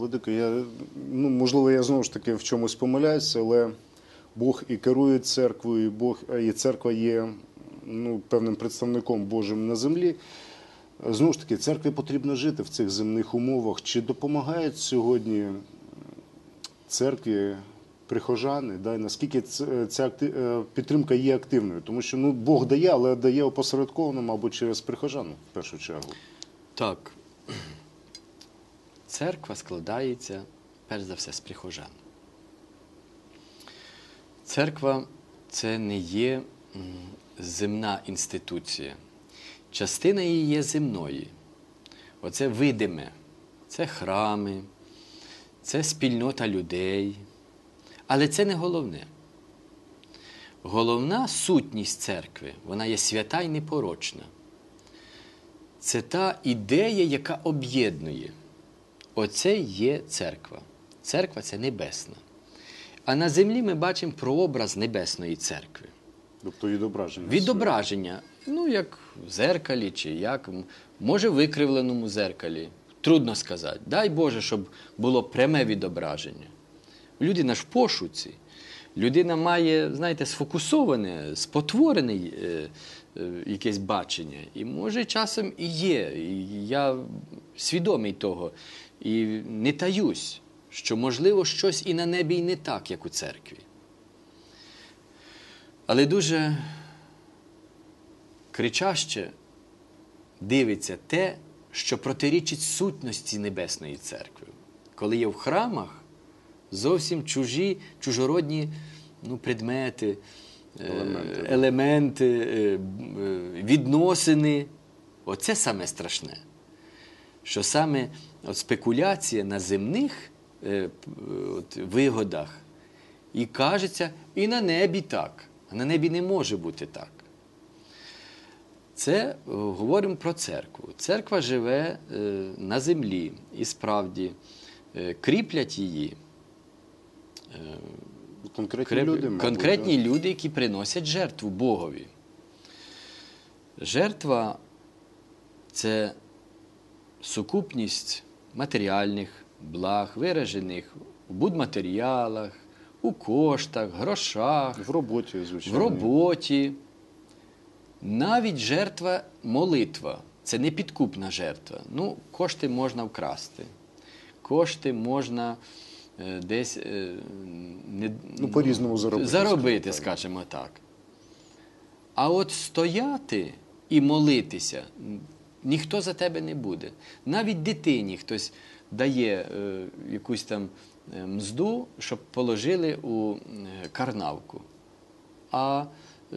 Владико, я ну можливо, я знову ж таки в чомусь помиляюся, але Бог і керує церквою, і Бог і церква є ну, певним представником Божим на землі. Знову ж таки, церкві потрібно жити в цих земних умовах. Чи допомагають сьогодні церкві прихожани? Да? Наскільки ця е, підтримка є активною? Тому що ну, Бог дає, але дає опосередковано, мабуть, через прихожан в першу чергу. Так. Церква складається перш за все з прихожан. Церква це не є земна інституція. Частина її є земної. Оце видиме. Це храми, це спільнота людей. Але це не головне. Головна сутність церкви, вона є свята і непорочна. Це та ідея, яка об'єднує. Оце є церква. Церква це небесна. А на землі ми бачимо прообраз Небесної церкви. Тобто відображення. Відображення, ну як в зеркалі, чи як, може в викривленому зеркалі. Трудно сказати. Дай Боже, щоб було пряме відображення. Людина ж в пошуці. Людина має, знаєте, сфокусоване, спотворене е, е, якесь бачення. І може часом і є. І я свідомий того. І не таюсь, що можливо щось і на небі і не так, як у церкві. Але дуже кричаще дивиться те, що протирічить сутності Небесної церкви. Коли є в храмах зовсім чужі, чужородні ну, предмети, е, Елементи. елементи е, е, відносини. Оце саме страшне. Що саме от спекуляція на земних е, от, вигодах і кажеться, і на небі так. А на небі не може бути так. Це е, говоримо про церкву. Церква живе е, на землі і справді е, кріплять її Конкретні креп- люди, мабуть, конкретні да. люди, які приносять жертву Богові. Жертва це сукупність матеріальних благ, виражених у будматеріалах, у коштах, грошах, в роботі, в роботі. Навіть жертва молитва це не підкупна жертва. Ну, кошти можна вкрасти. Кошти можна е, десь е, не, Ну, по-різному заробити, заробити, скажімо так. А от стояти і молитися ніхто за тебе не буде. Навіть дитині хтось дає е, якусь там е, мзду, щоб положили у е, карнавку. А е,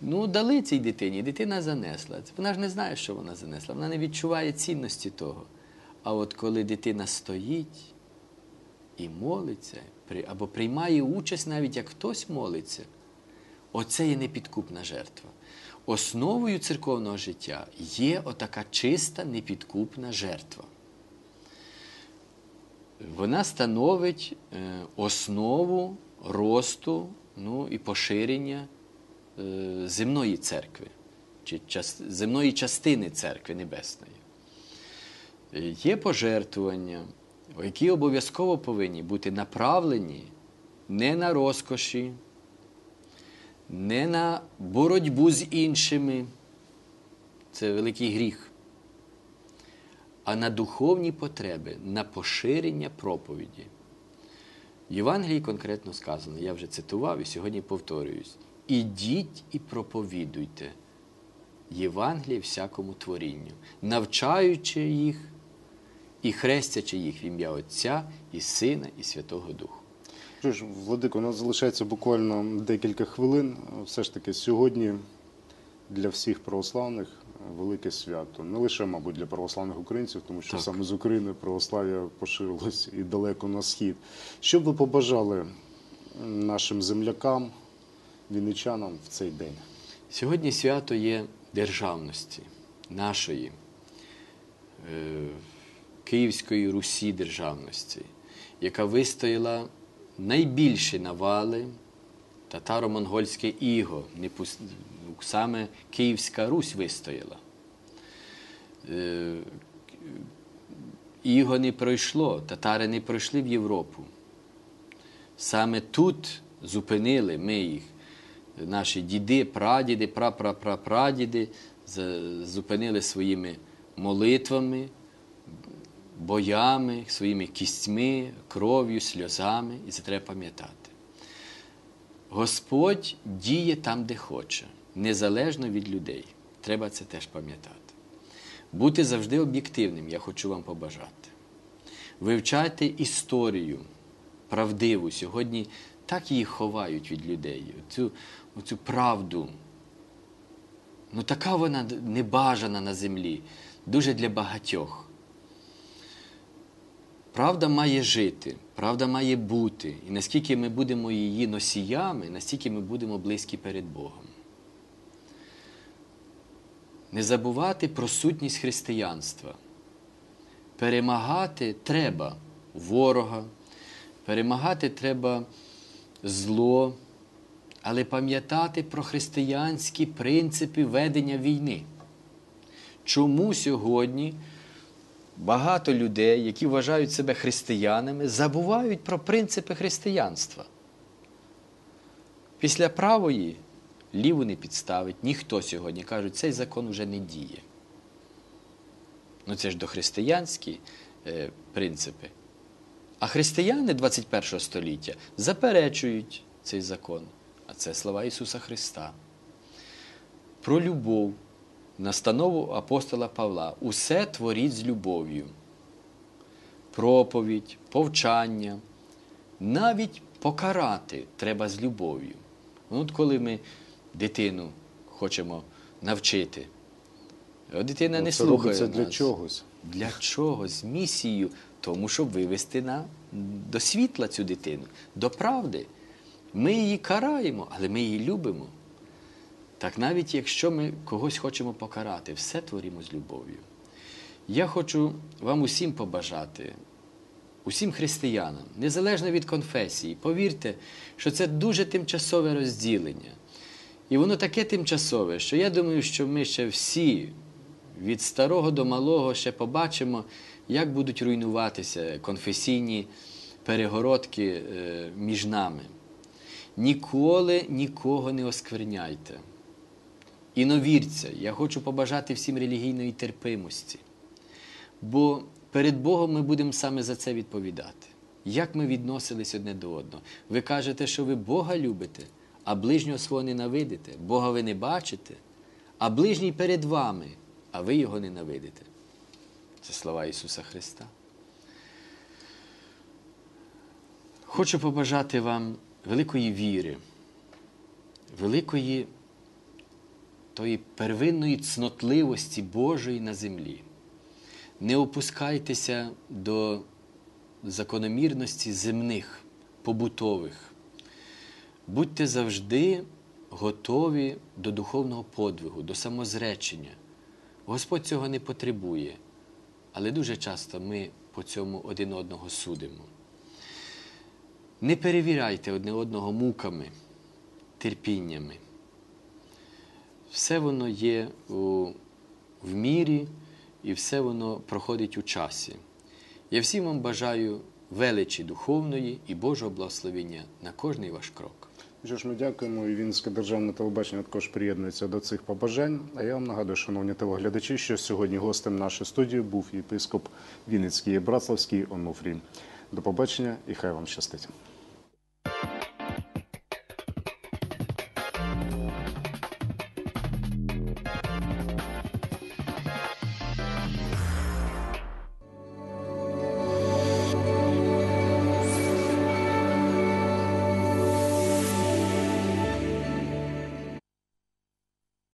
ну, дали цій дитині, дитина занесла. Вона ж не знає, що вона занесла, вона не відчуває цінності того. А от коли дитина стоїть і молиться, або приймає участь, навіть як хтось молиться, оце є непідкупна жертва. Основою церковного життя є отака чиста, непідкупна жертва. Вона становить е, основу росту ну, і поширення е, земної церкви, чи земної частини церкви небесної. Е, Є пожертвування, які обов'язково повинні бути направлені не на розкоші, не на боротьбу з іншими. Це великий гріх. А на духовні потреби, на поширення проповіді. В Євангелії конкретно сказано, я вже цитував і сьогодні повторююсь: ідіть і проповідуйте Євангеліє всякому творінню, навчаючи їх і хрестячи їх в ім'я Отця і Сина, і Святого Духу. Що ж, Владико, у нас залишається буквально декілька хвилин. Все ж таки, сьогодні для всіх православних велике свято. Не лише, мабуть, для православних українців, тому що Так. саме з України православ'я поширилось і далеко на схід. Що б ви побажали нашим землякам, вінничанам в цей день? Сьогодні свято є державності нашої, е, Київської Русі державності, яка вистояла найбільші навали татаро-монгольське іго. Саме Київська Русь вистояла. Е, Іго не пройшло, татари не пройшли в Європу. Саме тут зупинили ми їх, наші діди, прадіди, прапрапрапрадіди, зупинили своїми молитвами, боями, своїми кістьми, кров'ю, сльозами, і це треба пам'ятати. Господь діє там, де хоче, незалежно від людей. Треба це теж пам'ятати. Бути завжди об'єктивним, я хочу вам побажати. Вивчайте історію правдиву. Сьогодні так її ховають від людей. Оцю, оцю правду. Ну, така вона небажана на землі, дуже для багатьох. Правда має жити, правда має бути. І наскільки ми будемо її носіями, настільки ми будемо близькі перед Богом. Не забувати про сутність християнства. Перемагати треба ворога, перемагати треба зло, але пам'ятати про християнські принципи ведення війни. Чому сьогодні багато людей, які вважають себе християнами, забувають про принципи християнства? Після правої ліву не підставить ніхто сьогодні. Кажуть, цей закон вже не діє. Ну це ж дохристиянські е, принципи. А християни 21 століття заперечують цей закон. А це слова Ісуса Христа. Про любов, настанову апостола Павла. Усе творіть з любов'ю. Проповідь, повчання, навіть покарати треба з любов'ю. Ну, От коли ми дитину хочемо навчити, дитина не Ну, Це слухає. робиться для чогось. Для чого? З місією, тому щоб вивести на, до світла цю дитину, до правди. Ми її караємо, але ми її любимо. Так навіть якщо ми когось хочемо покарати, все творимо з любов'ю. Я хочу вам усім побажати, усім християнам, незалежно від конфесії, повірте, що це дуже тимчасове розділення. І воно таке тимчасове, що я думаю, що ми ще всі від старого до малого ще побачимо, як будуть руйнуватися конфесійні перегородки е, між нами. Ніколи нікого не оскверняйте. І новірця, я хочу побажати всім релігійної терпимості. Бо перед Богом ми будемо саме за це відповідати. Як ми відносились одне до одного? Ви кажете, що ви Бога любите, а ближнього свого ненавидите. Бога ви не бачите, а ближній перед вами, а ви його ненавидите. Це слова Ісуса Христа. Хочу побажати вам великої віри, великої тої первинної цнотливості Божої на землі. Не опускайтеся до закономірності земних, побутових. Будьте завжди готові до духовного подвигу, до самозречення. Господь цього не потребує, але дуже часто ми по цьому один одного судимо. Не перевіряйте одне одного муками, терпіннями. Все воно є у, в мірі і все воно проходить у часі. Я всім вам бажаю величі духовної і Божого благословення на кожний ваш крок. Що ж, ми дякуємо, і Вінницьке державне телебачення також приєднується до цих побажань. А я вам нагадую, шановні телеглядачі, що сьогодні гостем нашої студії був єпископ Вінницький і Братславський Онуфрій. До побачення і хай вам щастить.